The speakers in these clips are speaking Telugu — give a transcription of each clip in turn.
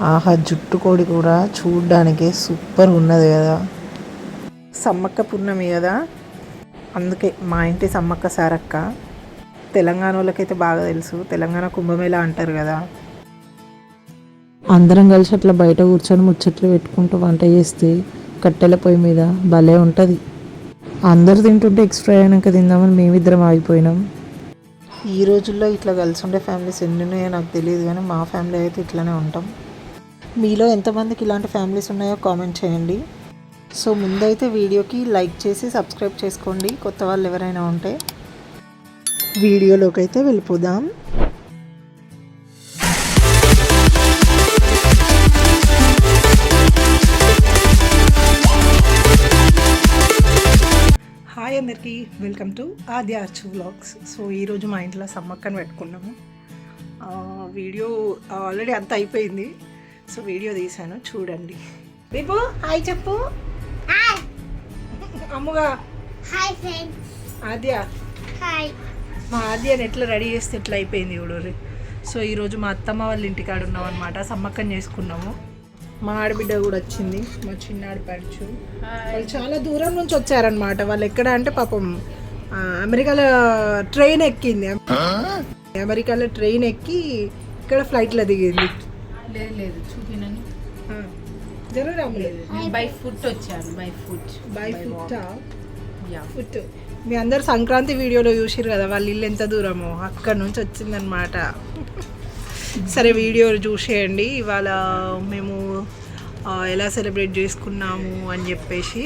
ఆహా జుట్టు కోడి కూడా చూడ్డానికి సూపర్ ఉన్నది కదా. సమ్మక్క పున్నమి కదా. అందుకే మా ఇంటి సమ్మక్క సారక్క. తెలంగాణ వాళ్ళకైతే బాగా తెలుసు. తెలంగాణ కుంభమేళ అంటారు కదా. అందరం కలిసి అట్లా బయట కూర్చొని ముచ్చట్లు పెట్టుకుంటూ వంట చేస్తే కట్టెల పొయ్యి మీద భలే ఉంటుంది. అందరు తింటుంటే ఎక్స్ట్రా అయినాక తిందామని మేమిద్దరం ఆగిపోయినాం. ఈ రోజుల్లో ఇట్లా కలిసి ఉండే ఫ్యామిలీస్ ఎన్ని ఉన్నాయో నాకు తెలియదు కానీ మా ఫ్యామిలీ అయితే ఇట్లానే ఉంటాం. మీలో ఎంతమందికి ఇలాంటి ఫ్యామిలీస్ ఉన్నాయో కామెంట్ చేయండి. సో ముందైతే వీడియోకి లైక్ చేసి సబ్స్క్రైబ్ చేసుకోండి. కొత్త వాళ్ళు ఎవరైనా ఉంటే వీడియోలోకి అయితే వెళ్ళిపోదాం. హాయ్ అందరికీ welcome to Adi Archu vlogs so ఈరోజు మా ఇంట్లో సమ్మక్కని పెట్టుకున్నాము. వీడియో ఆల్రెడీ అంత అయిపోయింది. సో వీడియో తీశాను చూడండి. రేపు హాయ్ చెప్పు. అమ్ముగా. Hi friends. ఆద్య. హాయ్. మా ఆద్యని ఎట్లా రెడీ చేస్తే ఎట్లా అయిపోయింది చూడు సో ఈరోజు మా అత్తమ్మ వాళ్ళ ఇంటికాడ ఉన్నాం అనమాట సమ్మక్కని చేసుకున్నాము. మా ఆడబిడ్డ కూడా వచ్చింది మా చిన్న ఆడపడుచు వాళ్ళు చాలా దూరం నుంచి వచ్చారనమాట వాళ్ళు ఎక్కడ అంటే పాపం అమెరికాలో ట్రైన్ ఎక్కింది. అమెరికాలో ట్రైన్ ఎక్కి ఇక్కడ ఫ్లైట్లో దిగింది. లేదు లేదు చూపినని. బై ఫుట్ వచ్చాను by foot. By foot foot. మీ అందరు సంక్రాంతి వీడియోలో చూసిరు కదా వాళ్ళ ఇల్లు ఎంత దూరమో అక్కడ నుంచి వచ్చిందనమాట సరే వీడియో చూసేయండి. ఇవాళ మేము ఎలా సెలబ్రేట్ చేసుకున్నాము అని చెప్పేసి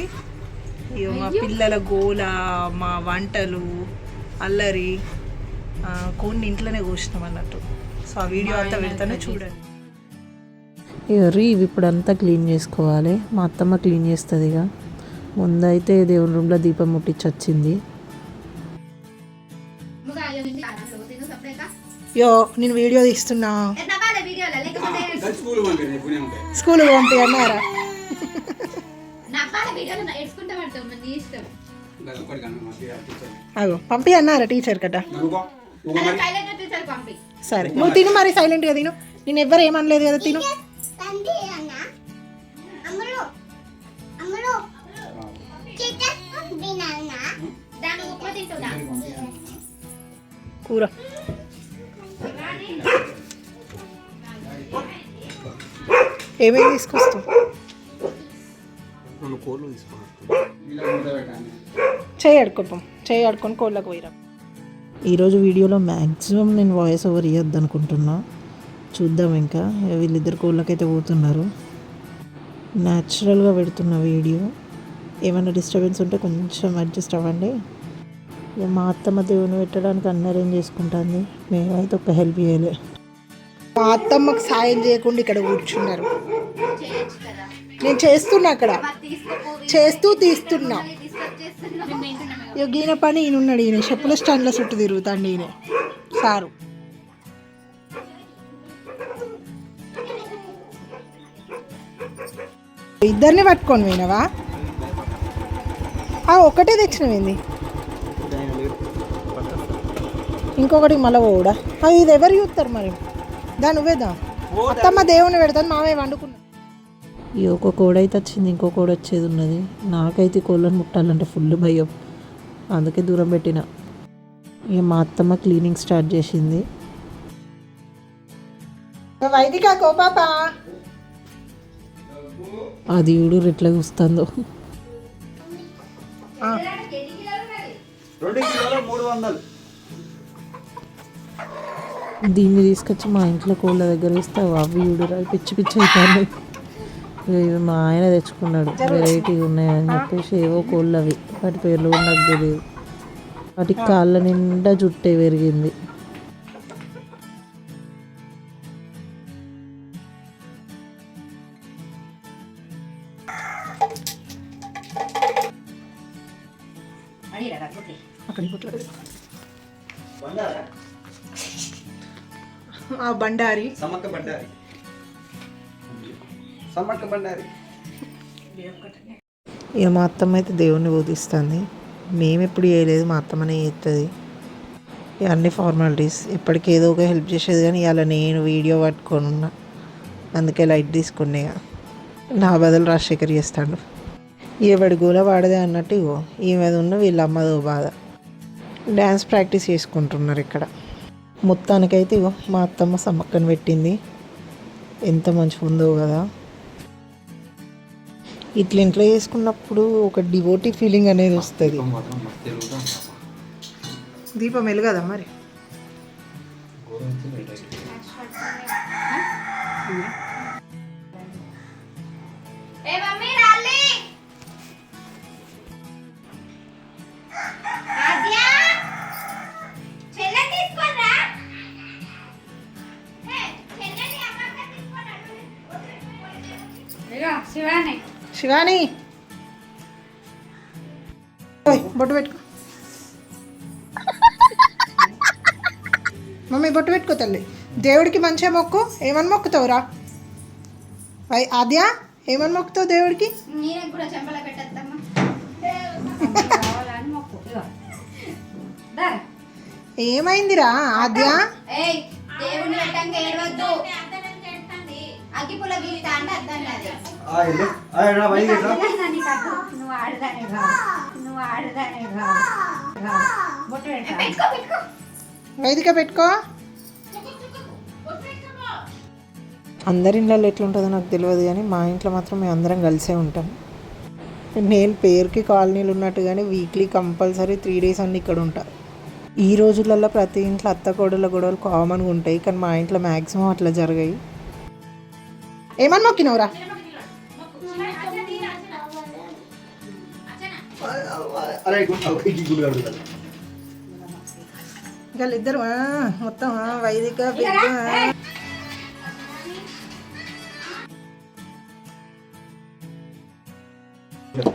మా పిల్లల గోల మా వంటలు అల్లరి కొన్ని ఇంట్లోనే కూర్చున్నాం అన్నట్టు. సో ఆ వీడియో అంతా పెడతానే చూడండి. ఎర్రీ ఇవి ఇప్పుడు అంతా క్లీన్ చేసుకోవాలి. మా అత్తమ్మ క్లీన్ చేస్తుంది ఇక. ముందైతే దేవుని రూమ్లో దీపం ముట్టించి వచ్చింది యో నేను వీడియో తీస్తున్నా. స్కూల్ పంపి అన్నారా అగో పంపి అన్నారా టీచర్ కదా సరే. నువ్వు తిను మరి సైలెంట్గా తిను. నేను ఎవ్వరు ఏమనలేదు కదా తిను. తండ్రి అన్న అమ్మలు అమ్మలు చికెన్ బినానా దాని ఉప్పు తింటున్నా కూర. ఏమేమి తీసుకొస్తావు? ఇలా మూత పెట్టాను చేయి ఆడుకోపం చేయి ఆడుకొని కోళ్ళకు పోయిరా. ఈరోజు వీడియోలో మ్యాక్సిమం నేను వాయిస్ ఓవర్ ఇవ్వద్దు అనుకుంటున్నా చూద్దాం ఇంకా. వీళ్ళిద్దరు కోళ్ళకైతే పోతున్నారు. న్యాచురల్గా పెడుతున్న వీడియో. ఏమైనా డిస్టర్బెన్స్ ఉంటే కొంచెం అడ్జస్ట్ అవ్వండి. ఇక మా అత్తమ్మ దేవుని పెట్టడానికి అన్ని అరేంజ్ చేసుకుంటుంది? మేమైతే ఒక హెల్ప్ చేయలే. మా అత్తమ్మకు సాయం చేయకుండా ఇక్కడ కూర్చున్నారు. నేను చేస్తున్నా అక్కడ. చేస్తూ తీస్తున్నా. ఇక ఈయన పని ఈయన ఉన్నాడు ఈయన. చెప్పుల స్టాండ్ల చుట్టూ తిరుగుతాండి ఈయన. సారు. ఇద్దరిని పట్టుకొని పోయినవా? ఆ ఒక్కటే తెచ్చినవేంది? ఇంకొకటి మళ్ళీ పోవుడా? ఆ, ఇది ఎవరు చూస్తారు మరి? దా నువ్వేదా అత్తమ్మ దేవుని పెడతాను మామే వండుకున్నా. ఈ ఒక కోడ అయితే వచ్చింది ఇంకో కోడ వచ్చేది ఉన్నది. నాకైతే కోళ్ళని ముట్టాలంటే ఫుల్ భయం. అందుకే దూరం పెట్టిన. ఇక మా అత్తమ్మ క్లీనింగ్ స్టార్ట్ చేసింది. వైదిక కోపాప అది చూడు ఎట్లా చూస్తుందో. దీన్ని తీసుకొచ్చి మా ఇంట్లో కోళ్ళ దగ్గర ఇస్తే అవి చూడు పిచ్చి పిచ్చి అవుతాయి ఇవి మా ఆయన తెచ్చుకున్నాడు వెరైటీ ఉన్నాయని చెప్పేసి ఏవో కోళ్ళు అవి వాటి పేర్లు కూడా నాకు తెలియదు వాటి కాళ్ళ నిండా జుట్టే పెరిగింది. ఆ బండారి. సమ్మక్క బండారి. సమ్మక్క బండారి. ఇక మా అత్తమ్మ అయితే దేవుణ్ణి బోధిస్తుంది. మేము ఎప్పుడు చేయలేదు మా అత్తమ్మనే చేస్తుంది ఇక అన్ని ఫార్మాలిటీస్ ఇప్పటికి ఏదో ఒక హెల్ప్ చేసేది కానీ ఇవాళ నేను వీడియో పట్టుకొని ఉన్నా. అందుకే లైట్ తీసుకునే నా బదులు రాజశేఖర్ చేస్తాడు. ఈవిడ గోల వాడదే అన్నట్టు ఇగో ఈమెది ఉన్న వీళ్ళ అమ్మదో బాధ. డ్యాన్స్ ప్రాక్టీస్ చేసుకుంటున్నారు ఇక్కడ. మొత్తానికైతే ఇగో మా అత్తమ్మ సమ్మక్కని పెట్టింది. ఎంత మంచిగా ఉందో కదా. ఇట్లా ఇంట్లో చేసుకున్నప్పుడు ఒక డివోటీ ఫీలింగ్ అనేది వస్తుంది. దీపం వెలుగదా మరి? శివాని ఓయ్ బొట్టు పెట్టుకో. మమ్మీ బొట్టు పెట్టుకో తల్లి. దేవుడికి మంచిగా మొక్కు ఏమని మొక్కుతావురా ఆద్య ఏమని మొక్కుతావు దేవుడికి? ఏమైందిరా ఆద్య? దేవుని ఏడవద్దు. అగ్గిపుల్ల గీత అంటే నీకు పెట్టుకో వేదిక పెట్టుకో. అందరి ఇళ్ళల్లో ఎట్లుంటుందో నాకు తెలియదు కానీ మా ఇంట్లో మాత్రం మేము అందరం కలిసే ఉంటాం. నేను పేరుకి కాలనీలు ఉన్నట్టు కానీ వీక్లీ కంపల్సరీ త్రీ డేస్ అన్నీ ఇక్కడ ఉంటా. ఈ రోజులలో ప్రతి ఇంట్లో అత్త కోడల గొడవలు కామన్గా ఉంటాయి కానీ మా ఇంట్లో మ్యాక్సిమం అట్లా జరిగాయి. ఏమని మొక్కినవురా అరే గుడ్డు ఇంకా ఇద్దరు మొత్తం వైదిక పెద్ద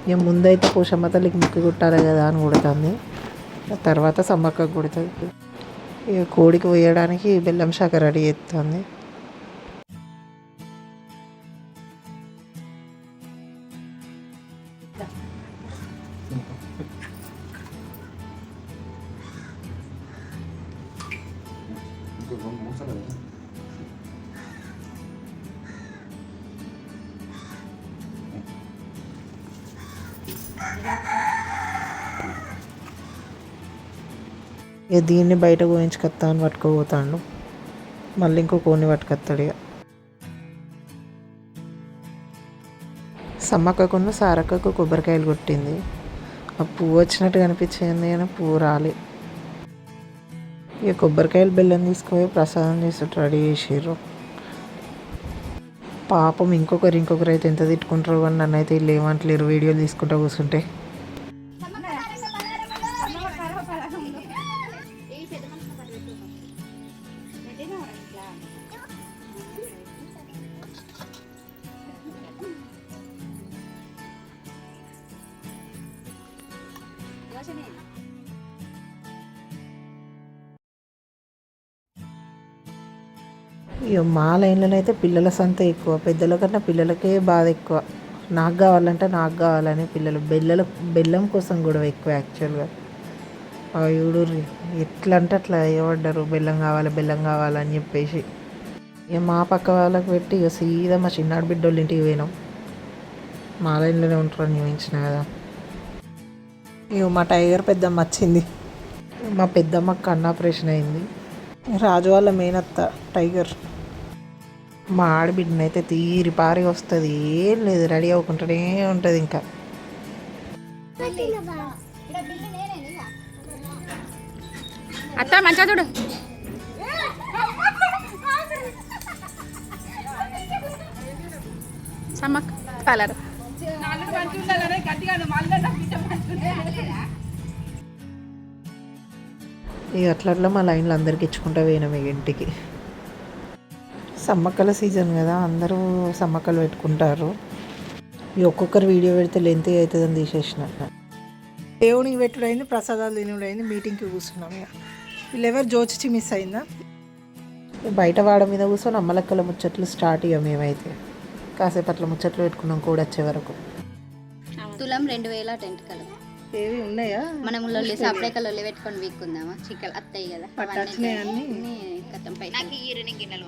ఇక ముందైతే పోషమ్మ తల్లికి ముక్కు కుట్టాలి కదా అని కొడుతుంది. తర్వాత సమ్మక్క కొడుతుంది. ఇక కోడికి పోయడానికి బెల్లం శాఖ రెడీ చేస్తుంది. ఇక దీన్ని బయట పోయించుకొస్తా అని పట్టుకోపోతాడు. మళ్ళీ ఇంకో కోడిని పట్టుకొస్తాడు ఇక. సమ్మక్కకున్న సారక్కకు కొబ్బరికాయలు కొట్టింది. ఆ పువ్వు వచ్చినట్టు కనిపించింది కానీ పువ్వు రాలే. ఇక కొబ్బరికాయలు బెల్లం తీసుకుపోయి ప్రసాదం చేసి రెడీ చేసిర్రు. పాపం ఇంకొకరు ఇంకొకరు అయితే ఎంత తిట్టుకుంటారు కానీ నన్ను అయితే వీళ్ళు ఏమంటలేరు. వీడియోలు తీసుకుంటూ కూర్చుంటే. ఇక మా లైన్లో అయితే పిల్లల సంత ఎక్కువ పెద్దల కన్నా పిల్లలకే బాధ ఎక్కువ. నాకు కావాలంటే నాకు కావాలని పిల్లలు. బెల్లల బెల్లం కోసం గొడవ ఎక్కువ యాక్చువల్గా ఆయుడు ఎట్లా అంటే అట్లా అయ్యబడ్డారు బెల్లం కావాలి బెల్లం కావాలని చెప్పేసి. ఇక మా పక్క వాళ్ళకి పెట్టి ఇక సీదా మా చిన్నాడు బిడ్డోళ్ళ ఇంటికి పోయినాం. మా లైన్లోనే ఉంటారని చూపించిన కదా. ఇక మా టైగర్ పెద్దమ్మ వచ్చింది. మా పెద్దమ్మకి కన్ను ఆపరేషన్ అయింది. రాజు వాళ్ళ మేనత్త టైగర్. మా ఆడబిడ్డనైతే తీరి పారి వస్తుంది. ఏం లేదు రెడీ అవ్వకుండానే ఉంటుంది ఇంకా. అత్త మంచిగా చూడు. సమ్మక్ కలర్ ఇక అట్లా అట్లా మా లైన్లో అందరికి ఇచ్చుకుంటా పోయినాం ఇక ఇంటికి. సమ్మక్కల సీజన్ కదా అందరూ సమ్మక్కలు పెట్టుకుంటారు. ఈ ఒక్కొక్కరు వీడియో పెడితే లెంత్ అవుతుందని తీసేసిన. దేవునికి పెట్టుడైంది ప్రసాదాలు తినుడైంది మీటింగ్కి కూర్చున్నాం ఇక. వీళ్ళెవరు జోచిచి మిస్ అయిందా? బయట వాడ మీద కూర్చొని అమ్మలక్కల ముచ్చట్లు స్టార్ట్ ఇక మేమైతే. కాసేపు అట్లా ముచ్చట్లు పెట్టుకున్నాం కూడా వచ్చే వరకు. తులం రెండు వేల టెంట్ కల. ఏవి ఉన్నాయా? మనం లొల్లి సపరేక లొల్లి పెట్టుకొని వీక్కుందామా? చిక్కలు అత్తయ్య కదా. పట్టచ్చినాయి అన్ని? కథం పై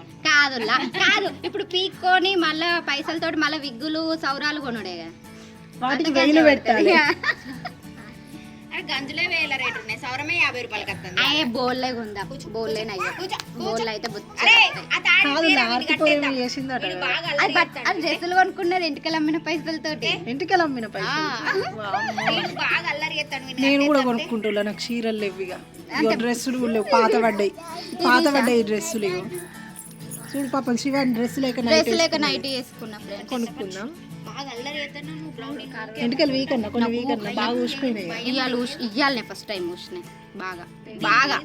కాదు లా- కాదు. ఇప్పుడు పీక్కొని మళ్ళా పైసలతోటి మళ్ళా విగ్గులు సౌరాలు కొనుడే కదా. వాటికి వెయిలు పెట్టాలి. గంజులే వేల రేటు ఉన్నాయి. సౌరమే యాభై రూపాయలకి వస్తుంది అయ్యే బోల్లే కొందా బోల్లే బోల్ అయితే. అది డ్రెస్సులు కొనుక్కున్నది ఇంటికి అమ్మిన పైసలతోటి. ఇంటికి అమ్మిన పైసలు? నేను కూడా కొనుక్కుంటున్నా నాకు చీరలు లేవు ఇక. ఇగో డ్రెస్సులు కూడా లేవు పాత పడ్డాయి. పాత పడ్డాయి డ్రెస్సులు ఇగో. చూడు పాపం శివాని డ్రెస్ లేక నైట్ డ్రెస్ లేక నైట్ వేసుకున్నా ఫ్రెండ్స్ కొనుక్కుందాం. ఇంటికి వీక్ అన్న కొన్ని వీక్ అన్న బాగా ఇవాళ ఊసి ఇయ్యాలనే ఫస్ట్ టైం ఊసినాయి బాగా బాగా?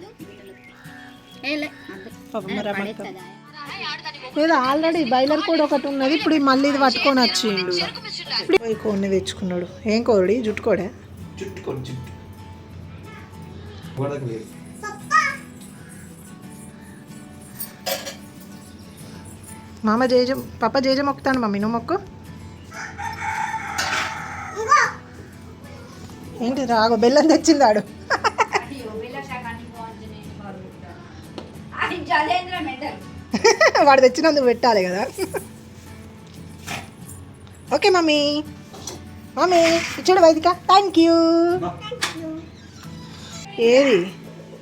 లేదు ఆల్రెడీ బయలర్ కూడా ఒకటి ఉన్నది ఇప్పుడు మళ్ళీ ఇది పట్టుకొని వచ్చిండు. ఇప్పుడు కొన్ని తెచ్చుకున్నాడు. ఏం కోడి? జుట్టు కోడే? జుట్టు కొడు జుట్టు. గోడకు లేదు. మామ జేజం పాప జేజం మొక్కుతాను మమ్మీ నువ్వు మొక్కు. ఏంటి రాగో బెల్లం తెచ్చిందాడు వాడు తెచ్చినందుకు పెట్టాలి కదా. Okay mummy. మమ్మీ ఇచ్చాడు వైదిక. థ్యాంక్ యూ ఏది?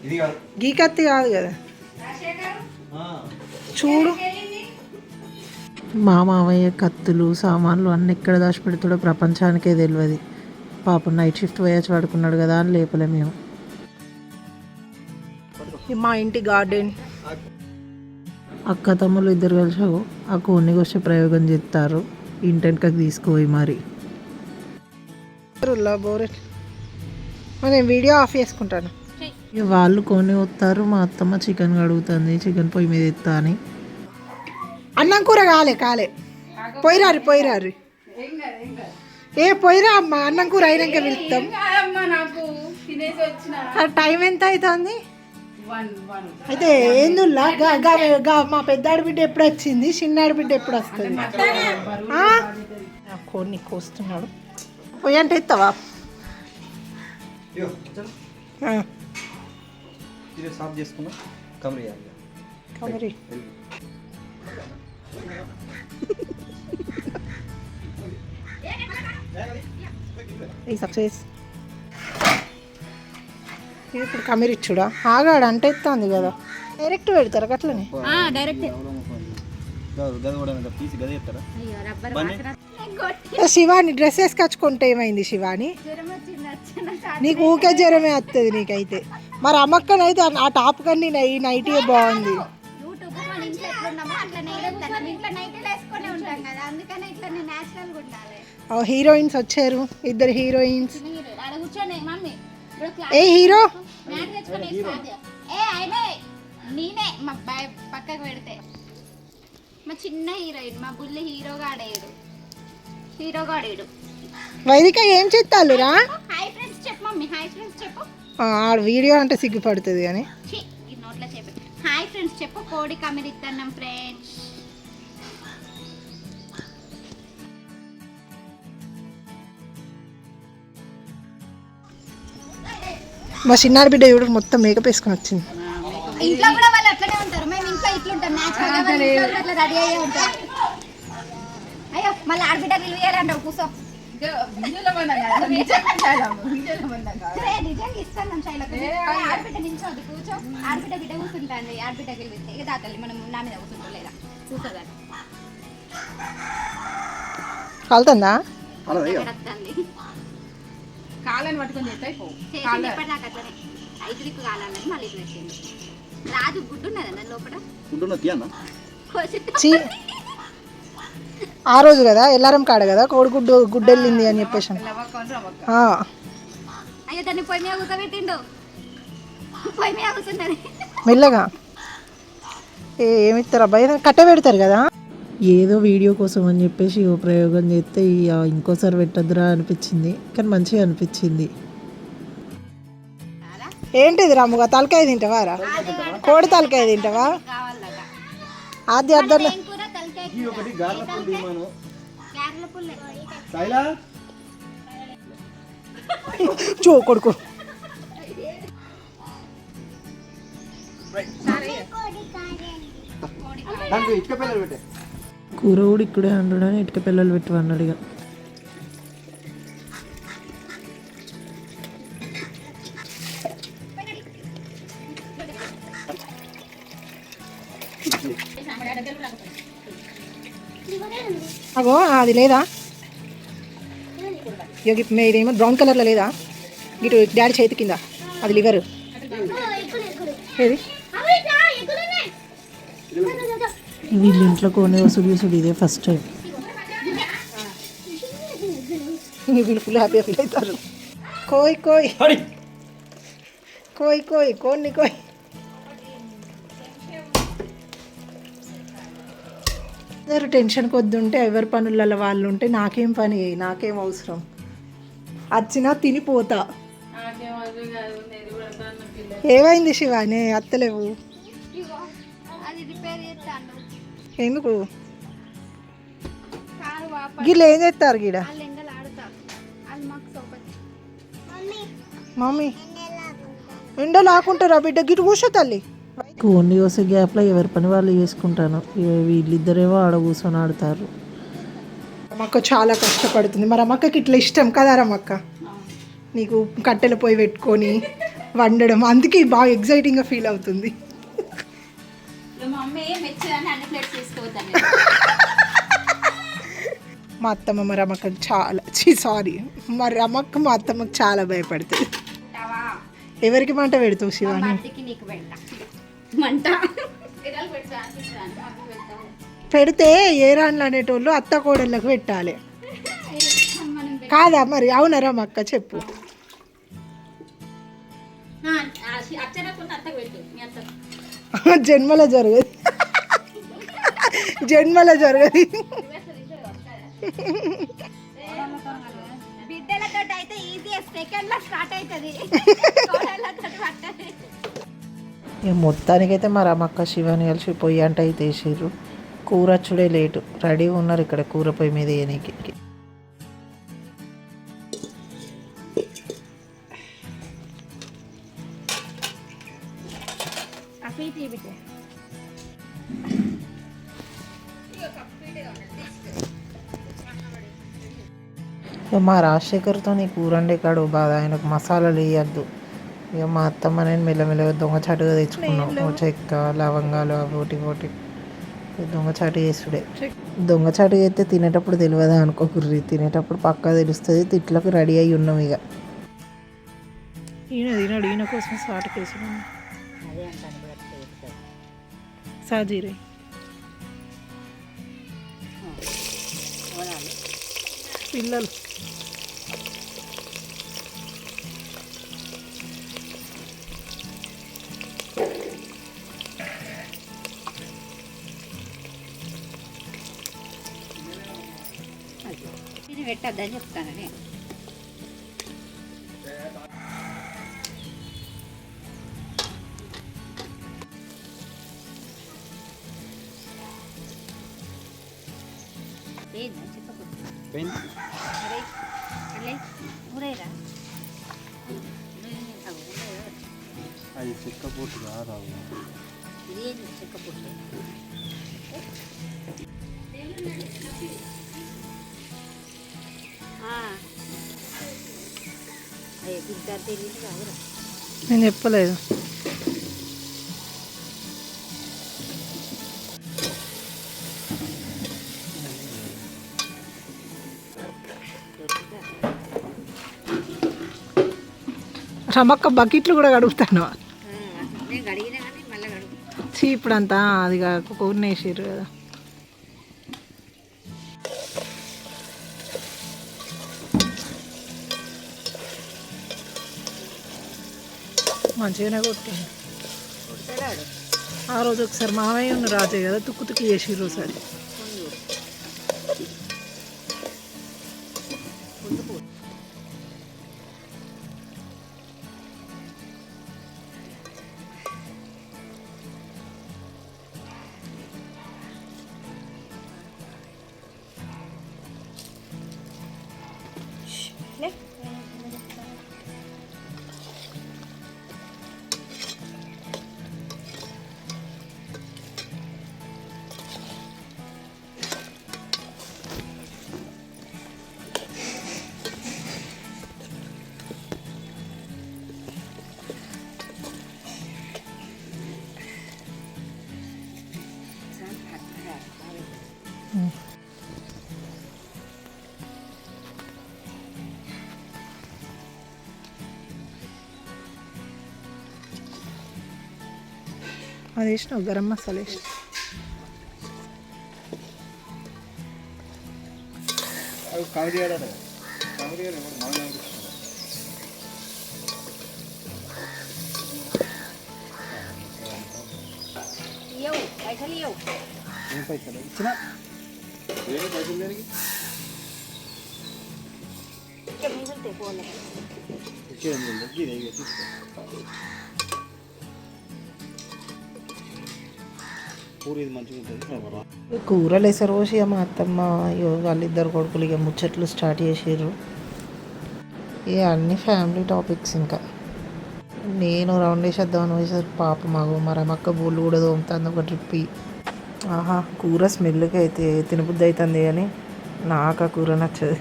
ఇది కాదు. గీకత్తి కాదు కదా. చూడు. మా మామయ్య కత్తులు సామాన్లు అన్ని ఎక్కడ దాచిపెడుతాడో ప్రపంచానికే తెలియదు. పాపం నైట్ షిఫ్ట్ పోయొచ్చి పడుకున్నాడు కదా అని లేపలే మేము. మా ఇంటి గార్డెన్ అక్క తమ్ముళ్ళు ఇద్దరు కలిసి ఆ కోన్ని వచ్చే ప్రయోగం చేస్తారు. ఇంటెనకకి తీసుకుపోయి మరి. నేను వీడియో ఆఫ్ చేసుకుంటాను. ఇక వాళ్ళు కొని వస్తారు మా అత్తమ్మ చికెన్ కడుగుతుంది చికెన్ పొయ్యి మీద ఎత్తా అని. అన్నం కూర కాలే కాలే. పోయిరారు పోయిరారు. ఏ పోయిరా అమ్మ అన్నం కూర అయినాక వెళ్తాం టైం ఎంత అవుతుంది? అయితే ఏందుల్లా గా- మా పెద్దాడి బిడ్డ ఎప్పుడు వచ్చింది? చిన్నాడి బిడ్డ ఎప్పుడు వస్తుంది? కోడిని కోస్తున్నాడు. పోయి అంటే కమరి ఈ సక్సెస్ ఇది ఇప్పుడు కమిరిచ్చుడా ఆగాడు అంటే ఎత్తాంది కదా డైరెక్ట్ పెడతారు అట్లనే శివాని డ్రెస్ వేసుకొచ్చుకుంటే ఏమైంది శివాని? నీకు ఊకే జ్వరమే వస్తుంది నీకైతే. మరి అమ్మక్కనైతే ఆ- ఆ టాప్ కన్నీ ఈ నైటీ బాగుంది. హీరోయిన్స్ వచ్చారు. ఇద్దరు హీరోయిన్స్ మమ్మీ ఏ హీరో నేనే మా బాయ్ పక్కకు పెడితే మా చిన్న హీరోయిన్ మా బుల్లి హీరోగా ఆడేయడు హీరోగా ఆడేయడు వైదిక ఏం చెత్తాలురా హాయ్ ఫ్రెండ్స్ చెప్పు మమ్మీ హాయ్ ఫ్రెండ్స్ చెప్పు ఆ వీడియో అంటే సిగ్గుపడుతుంది కానీ. ఛీ, నోట్లో చెప్పు. హాయ్ ఫ్రెండ్స్ చెప్పు. కోడి కమిరిద్దన్నాం ఫ్రెండ్స్ మా చిన్నారి బిడ్డ చూడు మొత్తం మేకప్ వేసుకొని వచ్చింది. ఇంట్లో కూడా వాళ్ళు అట్లనే ఉంటారు. మేము ఇట్లుంటాం. అట్లా రెడీ అయ్యే అయ్యో మళ్ళీ ఆడబిడ్డ నిజంగా ఇస్తాను శైలకు. ఆడబిడ్డ నిల్చోద్దు కూర్చో. ఆడబిడ్డ బిడ్డ కూర్చుంటాంది. ఆడబిడ్డ గెలిపిస్తే ఇక దాతల్లి మనం నా మీద కూర్చుంటాం లేదా కలుతుందా. కాళ్ళని పట్టుకొని చెప్తే చేసింది ఇప్పటిదాకా అట్లనే. ఐదు దిక్కు కాలాలని మళ్ళీ ఇట్లా వచ్చింది రాజు గుడ్డు ఉన్నదన్న లోపల? ఉంటున్నా తీయన్నా కోసి చీ ఆ రోజు కదా ఎల్లారం కాడ కదా కోడిగుడ్డు గుడ్డు వెళ్ళింది అని చెప్పేసి ఆ, అయ్యో దాన్ని పొయ్యి మీద కూర్చోబెట్టిండు. పొయ్యి మీద కూర్చున్నది మెల్లగా. ఏ ఏమిస్తారు అబ్బాయి కట్ట పెడతారు కదా? ఏదో వీడియో కోసం అని చెప్పేసి ఓ ప్రయోగం చేస్తే ఇక ఇంకోసారి పెట్టద్దురా అనిపించింది. కానీ మంచిగా అనిపించింది. ఏంటిది రాముగా తలకాయ తింటావా రా? కోడి తలకాయ తింటావా? పుల్లే సైలా? చో కొడుకు. ఇటుక పిల్లలు పెట్టే. కూర కూడా ఇక్కడే వండడని ఇటుక పిల్లలు పెట్టి అన్నాడు ఇక అగో అది లేదా? ఇదేమో బ్రౌన్ కలర్లో లేదా? ఇటు డాడీ చేతి కింద అది లివర్. ఏది? వీళ్ళ ఇంట్లో కొనే వసూలు వసూలు ఇదే ఫస్ట్ టైం వీళ్ళు ఫుల్ హ్యాపీగా ఫీల్ అవుతారు కోయ్. కోయ్ కోయ్ కోయ్ కోన్ని కోయ్. అందరు టెన్షన్ కొద్ది ఉంటే ఎవరి పనులలో వాళ్ళు ఉంటే నాకేం పని నాకేం అవసరం. వచ్చినా తినిపోతా ఏమైంది శివాని? అత్తలేవు. ఎందుకు? గిళ్ళు ఏం చేస్తారు గిడ? మమ్మీ. ఎండలు ఆకుంటారా బిడ్డ? గిటు కూర్చో తల్లి. ఓన్లీ వస్తే గ్యాప్లో ఎవరి పని వాళ్ళు చేసుకుంటాను వీళ్ళిద్దరేమో ఆడ కూర్చొని ఆడతారు. రమక్క చాలా కష్టపడుతుంది. మరి అమ్మక్కకి ఇట్లా ఇష్టం కదా రమక్క నీకు కట్టెల పొయ్యి పెట్టుకొని వండడం అందుకే బాగా ఎగ్జైటింగ్గా ఫీల్ అవుతుంది. మా అత్తమ్మ మరి అమ్మక్కకి చాలా సారీ మరి అమ్మక్క మా అత్తమ్మకి చాలా భయపడుతుంది. ఎవరికి మంట పెడుతావు శివాని? పెడతా ఏ రాన్లు అనేటోళ్ళు అత్త కోడళ్ళకు పెట్టాలి. కాదా మరి? అవునా రమక్క? చెప్పు. మీ జన్మలో జరగదు. జన్మలో జరగదు. బిడ్డలతో అయితే ఈజీ సెకండ్లో స్టార్ట్ అవుతుంది కోడళ్ళతో పట్టదు. ఇక మొత్తానికైతే మా రమక్క శివాని కలిసి పొయ్యి అంట అయితే వేసారు కూర వచ్చుడే లేటు. రెడీ ఉన్నారు ఇక్కడ కూర పొయ్యి మీద వేయనీకి. ఇక మా రాజశేఖర్తో నీ కూర వండే కాడు బాధ. ఆయనకు మసాలాలు వేయద్దు ఇక మా అత్తమ్మ నేను మెల్లమెల్లగా దొంగచాటుగా తెచ్చుకున్నాం. ఓ చెక్క లవంగాలు అవి ఒకటి ఒకటి. దొంగచాటు చేసుడే. దొంగచాటు చేస్తే తినేటప్పుడు తెలియదా అనుకోకుర్రి తినేటప్పుడు పక్కా తెలుస్తుంది. తిట్లకు రెడీ అయి ఉన్నాం ఇక. ఈయన తినడు. ఈయన కోసం సాటు సాజీరే. పిల్లలు. ఇది పెట్టద్దని చెప్తాను నేను నేను చెప్పలేదు. రమక్క బకెట్లు కూడా కడుగుతాను. ఇప్పుడంతా అది కూరని వేసారు కదా. మంచిగానే కొట్టింది ఆ రోజు ఒకసారి మామయ్య ఉన్న రాజే కదా తుక్కు తుక్కు చేసిర్రు ఒకసారి Yeah. అది వేసినావు గరం మసాలా వేసి అవి కామెడీ ఆడాలి కామెడీ ఆడాలి మనం అనిపిస్తుంది ఇయ్యవు పైసలు ఇయ్యవు ఏం పైసలు ఇచ్చిన ఏం పైసలు దేనికి ఇచ్చేది ఇది ఇవి తీసుకో కూర ఇది మంచిగా ఉంటుంది. కూరలు వేసారు పోసి ఇక మా అత్తమ్మ ఇగో వాళ్ళిద్దరు కొడుకులు ఇక ముచ్చట్లు స్టార్ట్ చేసారు ఇక అన్ని ఫ్యామిలీ టాపిక్స్ ఇంకా. నేను రౌండ్ వేసేద్దామని వేసేసరికి పాప మాకు మరి అక్క బోళ్ళు కూడా తోముతుంది ఒక ట్రిప్ ఆహా కూర స్మెల్కి అయితే తినబుద్ధి అవుతుంది కానీ నాకు ఆ కూర నచ్చదు.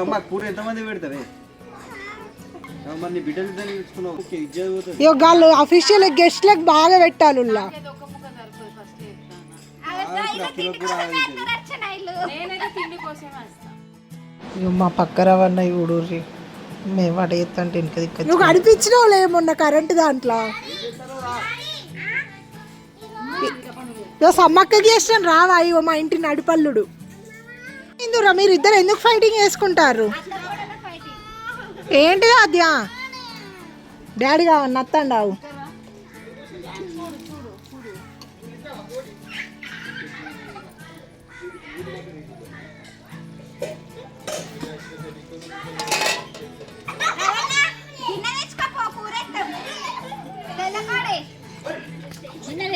అమ్మ కూర ఎంతమంది పెడతావే ఇక వాళ్ళు అఫీషియల్ గెస్ట్లకు బాగా పెట్టాలి. ఇక మా పక్క రవన్న చూడుర్రి మేము అడ ఎత్తంటే వెనక దిక్క నువ్వు కనిపించినావులే మొన్న కరెంట్ దాంట్లో? ఇగో. సమ్మక్కకి చేసిన రావా ఇగో మా ఇంటి నడిపల్లుడు. ఇందురా మీరు ఇద్దరు ఎందుకు ఫైటింగ్ చేసుకుంటారు? ఏంటిది అద్యా డాడీ కావాలి నత్తండావు. గిన్నె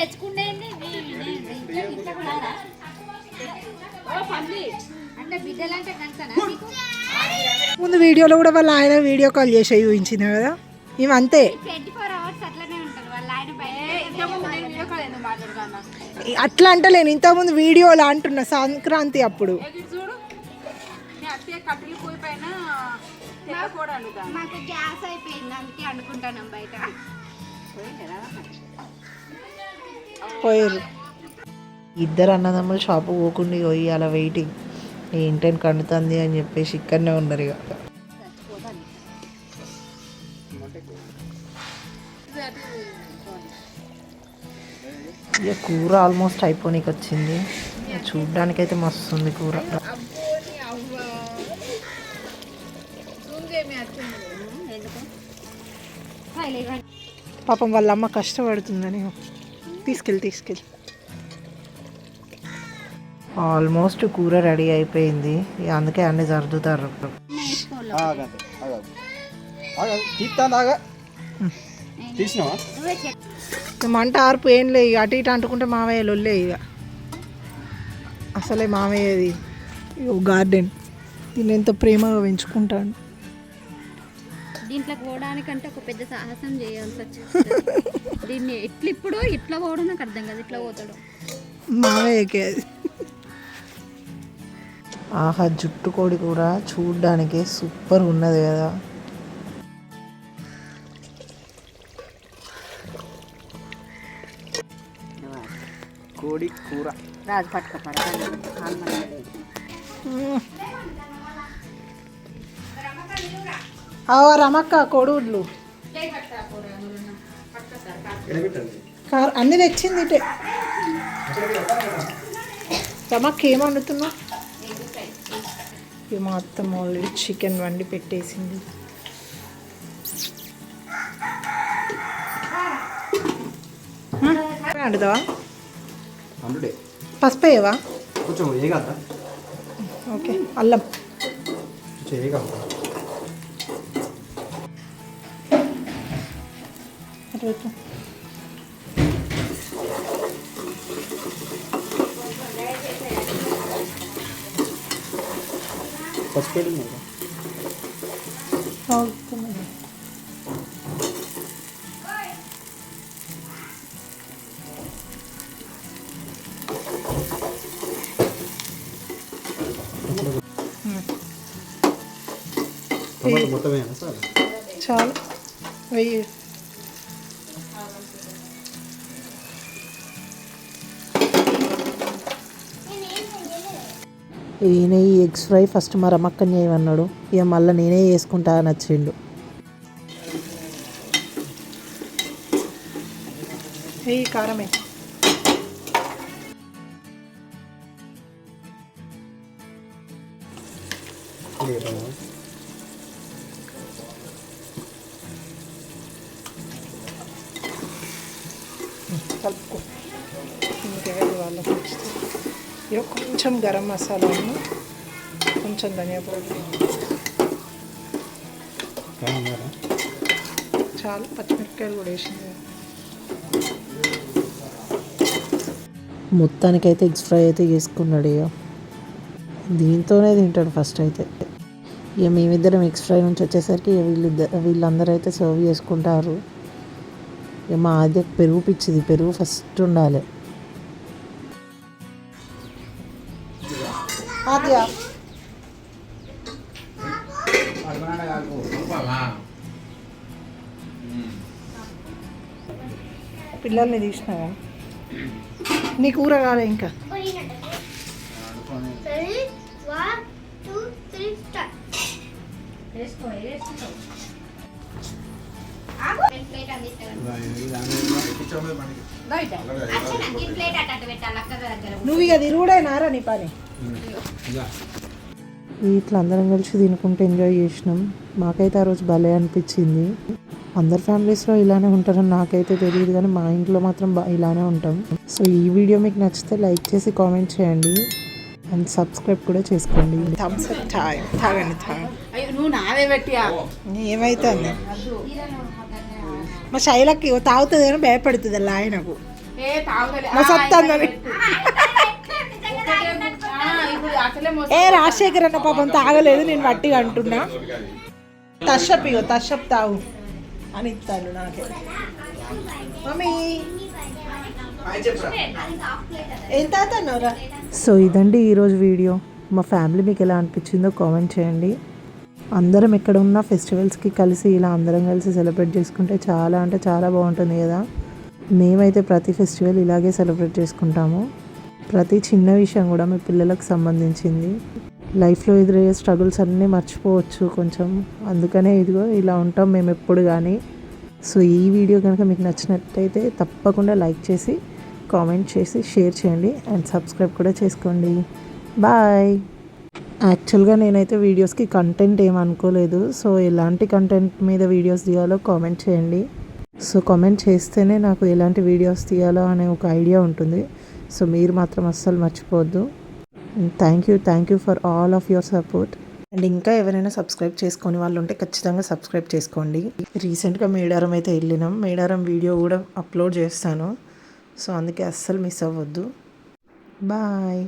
ముందు వీడియోలో కూడా వాళ్ళ ఆయన వీడియో కాల్ చేసి చూపించిన కదా. ఇవంతే ట్వంటీ ఫోర్ అవర్స్ అట్లనే ఉంటారు వాళ్ళ ఆయన బయట అట్లా అంటలేను. ఇంతకుముందు వీడియోలో అంటున్నా సంక్రాంతి అప్పుడు. మాకు గ్యాస్ అయిపోయింది. అందుకే అనుకుంటాను బయట. పోయారు ఇద్దరు అన్నదమ్ములు షాపు పోకుండా పోయి అలా వెయిటింగ్ ఏంటని కండుతుంది అని చెప్పేసి ఇక్కడనే ఉన్నారు ఇక. ఇక కూర ఆల్మోస్ట్ అయిపోనీకి వచ్చింది. చూడ్డానికైతే మస్తు ఉంది కూర. పాపం వాళ్ళ అమ్మ కష్టపడుతుందని తీసుకెళ్ళి తీసుకెళ్ళి. ఆల్మోస్ట్ కూర రెడీ అయిపోయింది. అందుకే అన్ని సర్దుతారు. ఇక మంట ఆర్పు ఏం లే అటు ఇటు అంటుకుంటే మావయ్య లొల్లే ఇక. అసలే మావయ్యది ఇగో గార్డెన్. దీన్ని ఎంత ప్రేమగా పెంచుకుంటాడు. దీంట్లోకి పోవడానికంటే ఒక పెద్ద సాహసం చేయాల్సి వచ్చింది. దీన్ని ఎట్లా ఇప్పుడు ఇట్లా పోవడం నాకు అర్థం కాదు. ఇట్లా పోతాడు. మావయ్యకే. అది ఆహా జుట్టు కోడి కూర చూడ్డానికి సూపర్ ఉన్నది కదా. కోడి కూర. రాజు రమక్క కొడుగుడ్లు. కార్ అన్ని తెచ్చింది ఇటే. రమక్క ఏం వండుతున్నావు ఇక మా అత్తమ్మ ఆల్రెడీ చికెన్ వండి పెట్టేసింది. హండ్రెడే పసుపు వేయవా? కొంచెం ఓకే అల్లం. కొంచెం ఏగలరా అటు పెట్టు. పసుపు పెట్టింది కదా అవుతుంది. టమాటా మొత్తమేనా సార్ చాలు వెయ్యి ఈయన ఈ ఎగ్స్ ఫ్రై ఫస్ట్ మా రమ్మక్కని చేయమన్నాడు ఇక మళ్ళీ నేనే చేసుకుంటా నచ్చిండు ఈ కారమే. కొంచెం గరం మసాలా కొంచెం ధనియా పౌడర్ చాలు పచ్చిమిరపకాయలు కూడా వేసింది మొత్తానికైతే ఎగ్స్ ఫ్రై అయితే చేసుకున్నాడు ఇక దీంతోనే తింటాడు ఫస్ట్ అయితే. ఇక మేమిద్దరం ఎగ్స్ ఫ్రై నుంచి వచ్చేసరికి వీళ్ళిద్దరు వీళ్ళందరూ అయితే సర్వ్ చేసుకుంటారు. ఇక మా ఆద్య పెరుగు పిచ్చిది పెరుగు ఫస్ట్ ఉండాలి. పిల్లల్ని తీసినావా? నీ కూర కాలే ఇంకా నువ్వు ఇక తిరుగుడే నారా నీ పని. ఇట్లా అందరం కలిసి తినుకుంటూ ఎంజాయ్ చేసినాం. మాకైతే ఆ రోజు భలే అనిపించింది. అందరి ఫ్యామిలీస్లో ఇలానే ఉంటారని నాకైతే తెలియదు కానీ మా ఇంట్లో మాత్రం ఇలానే ఉంటాం. సో ఈ వీడియో మీకు నచ్చితే లైక్ చేసి కామెంట్ చేయండి. అండ్ సబ్స్క్రైబ్ కూడా చేసుకోండి. థమ్స్ అప్ తాగ తాగండి తాగండి అయ్యో నువ్వు నాదే పెట్టియా? ఏమైతుంది? మా శైలకి తాగుతుంది కానీ భయపడుతుంది అలా ఆయనకు. మా అసలే ఏ రాజశేఖర్ అన్న పాపం తాగలేదు నేను వట్టిగా అంటున్నా. తషప్ ఇగో తషప్ తాగు అని ఇస్తాను నాకే. మమ్మీ. ఏం తాగుతున్నావురా సో ఇదండి ఈరోజు వీడియో. మా ఫ్యామిలీ మీకు ఎలా అనిపించిందో కామెంట్ చేయండి. అందరం ఎక్కడ ఉన్న ఫెస్టివల్స్కి కలిసి ఇలా అందరం కలిసి సెలబ్రేట్ చేసుకుంటే చాలా అంటే చాలా బాగుంటుంది కదా. మేమైతే ప్రతి ఫెస్టివల్ ఇలాగే సెలబ్రేట్ చేసుకుంటాము. ప్రతి చిన్న విషయం కూడా మీ పిల్లలకు సంబంధించింది. లైఫ్లో ఎదురయ్యే స్ట్రగుల్స్ అన్నీ మర్చిపోవచ్చు కొంచెం. అందుకనే ఇదిగో ఇలా ఉంటాం మేము ఎప్పుడు కానీ. సో ఈ వీడియో కనుక మీకు నచ్చినట్టయితే తప్పకుండా లైక్ చేసి కామెంట్ చేసి షేర్ చేయండి అండ్ సబ్స్క్రైబ్ కూడా చేసుకోండి. బాయ్! యాక్చువల్గా నేనైతే వీడియోస్కి కంటెంట్ ఏమనుకోలేదు అనుకోలేదు. సో ఎలాంటి కంటెంట్ మీద వీడియోస్ తీయాలో కామెంట్ చేయండి. సో కామెంట్ చేస్తేనే నాకు ఎలాంటి వీడియోస్ తీయాలో అనే ఒక ఐడియా ఉంటుంది. సో మీరు మాత్రం అస్సలు మర్చిపోవద్దు. Thank you thank you for all of your support and ఇంకా ఎవరైనా సబ్స్క్రైబ్ చేసుకొని వాళ్ళు ఉంటే ఖచ్చితంగా సబ్స్క్రైబ్ చేసుకోండి. రీసెంట్గా మేడారం అయితే వెళ్ళినాం. మేడారం వీడియో కూడా అప్లోడ్ చేస్తాను. సో అందుకే అస్సలు మిస్ అవ్వద్దు. బాయ్